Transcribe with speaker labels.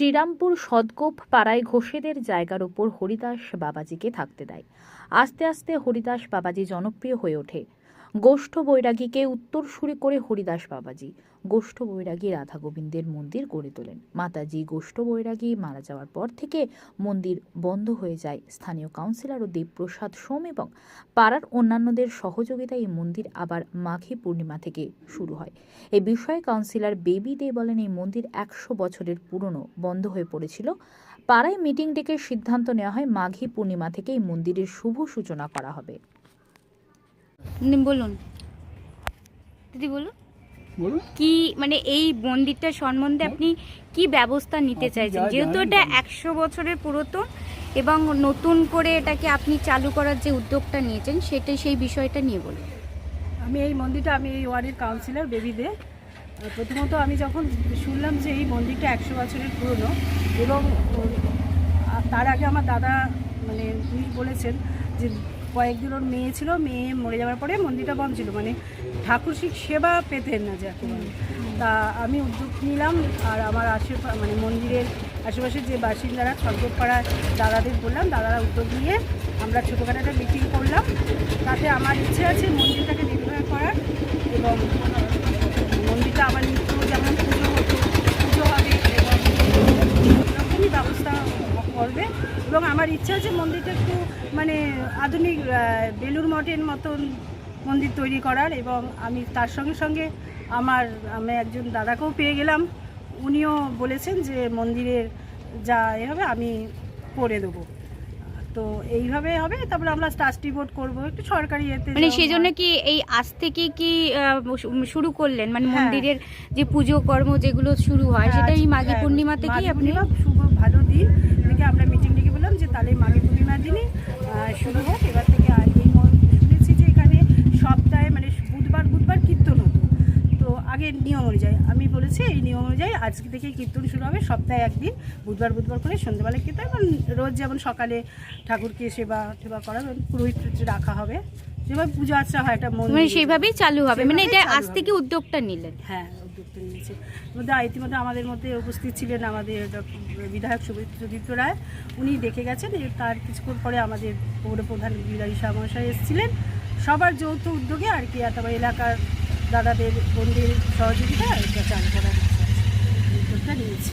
Speaker 1: শ্রীরামপুর সদগোপ পাড়ায় ঘোষেদের জায়গার ওপর হরিদাস বাবাজিকে থাকতে দেয়। আস্তে আস্তে হরিদাস বাবাজি জনপ্রিয় হয়ে ওঠে। গোষ্ঠ বৈরাগীকে উত্তরসূরি করে হরিদাস বাবাজি, গোষ্ঠ বৈরাগী রাধা গোবিন্দের মন্দির গড়ে তোলেন। মাতাজি গোষ্ঠ বৈরাগী মারা যাওয়ার পর থেকে মন্দির বন্ধ হয়ে যায়। স্থানীয় কাউন্সিলর ও দেবপ্রসাদ সোম এবং পাড়ার অন্যান্যদের সহযোগিতায় এই মন্দির আবার মাঘী পূর্ণিমা থেকে শুরু হয়। এ বিষয়ে কাউন্সিলর বেবি দে বলেন, এই মন্দির একশো বছরের পুরনো, বন্ধ হয়ে পড়েছিল। পাড়ায় মিটিং ডেকে সিদ্ধান্ত নেওয়া হয়, মাঘী পূর্ণিমা থেকে এই মন্দিরের শুভ সূচনা করা হবে।
Speaker 2: বলুন। দিদি বলুন।
Speaker 3: বলুন।
Speaker 2: কি মানে এই মন্দিরটা সম্বন্ধে আপনি কি ব্যবস্থা নিতে চাইছেন? যেহেতু এটা একশো বছরের পুরাতন এবং নতুন করে এটাকে আপনি চালু করার যে উদ্যোগটা নিয়েছেন সেটা সেই বিষয়টা নিয়ে বলুন।
Speaker 4: আমি এই মন্দিরটা আমি এই ওয়ার্ডের কাউন্সিলর বেবিদে আহ, প্রথমত আমি যখন শুনলাম যে এই মন্দিরটা একশো বছরের পুরনো এবং তার আগে আমার দাদা মানে উনি বলেছেন যে কয়েকদিন ওর মেয়ে ছিল, মেয়ে মরে যাওয়ার পরে মন্দিরটা বন্ধ ছিল মানে ঠাকুর শিখ সেবা পেতেন না যাকে তা আমি উদ্যোগ নিলাম আর আমার আশেপাশে মানে মন্দিরের আশেপাশে যে বাসিন্দারা খড়গপাড়ার দাদাদের বললাম, দাদারা উদ্যোগ নিয়ে আমরা ছোটোখাটো একটা মিটিং করলাম। তাতে আমার ইচ্ছে আছে মন্দিরটাকে নির্ভর করার এবং মন্দিরটা আবার নিত্য যেমন পুজো হতো পুজো হবে এবং এরকমই ব্যবস্থা করবে এবং আমার ইচ্ছা আছে মন্দিরটা একটু মানে আধুনিক বেলুর মঠের মতন মন্দির তৈরি করার এবং আমি তার সঙ্গে সঙ্গে আমার আমি একজন দাদাকেও পেয়ে গেলাম। উনিও বলেছেন যে মন্দিরের যা এ হবে আমি করে দেবো। তো এইভাবে হবে তারপরে আমরা ট্রাস্টি বোর্ড করব একটু সরকারি এতে
Speaker 2: মানে সেই জন্য কি এই আজ থেকে কি শুরু করলেন? মানে
Speaker 4: হ্যাঁ।
Speaker 2: মন্দিরের যে পুজো কর্ম যেগুলো শুরু হয়
Speaker 4: হ্যাঁ,
Speaker 2: সেটা এই
Speaker 4: আজ-
Speaker 2: মাঘী পূর্ণিমা থেকেই
Speaker 4: মাঘী
Speaker 2: আপনি
Speaker 4: শুভ ভালো দিন। থেকে আমরা মিটিং ডেকে বললাম যে তাহলে মাঘী পূর্ণিমার দিনই শুরু হোক। এবার থেকে এই শুনেছি যে এখানে সপ্তাহে মানে বুধবার বুধবার কীর্তন হতো। তো আগের নিয়ম অনুযায়ী আমি বলেছি এই নিয়ম অনুযায়ী আজকে থেকে কীর্তন শুরু হবে সপ্তাহে একদিন বুধবার বুধবার করে সন্ধ্যেবেলায় কীর্তন এবং রোজ যেমন সকালে ঠাকুরকে সেবা সেবা করা পুরোহিত রাখা হবে যেভাবে পুজো আর্চা হয় একটা মন্দির।
Speaker 2: মানে সেইভাবেই চালু হবে। মানে এটা আজ। থেকে উদ্যোগটা নিলেন।
Speaker 4: হ্যাঁ উদ্যোগটা নিয়েছে মধ্যে ইতিমধ্যে আমাদের মধ্যে উপস্থিত ছিলেন আমাদের বিধায়ক সুদীপ্ত রায়। উনি দেখে গেছেন তার কিছুক্ষণ পরে আমাদের পৌর প্রধান বিদায়ী মহাশয় এসেছিলেন। সবার যৌথ উদ্যোগে আর কি অথবা এলাকার দাদাদের বন্ধুদের সহযোগিতা এটা চালু করার উদ্যোগটা নিয়েছি।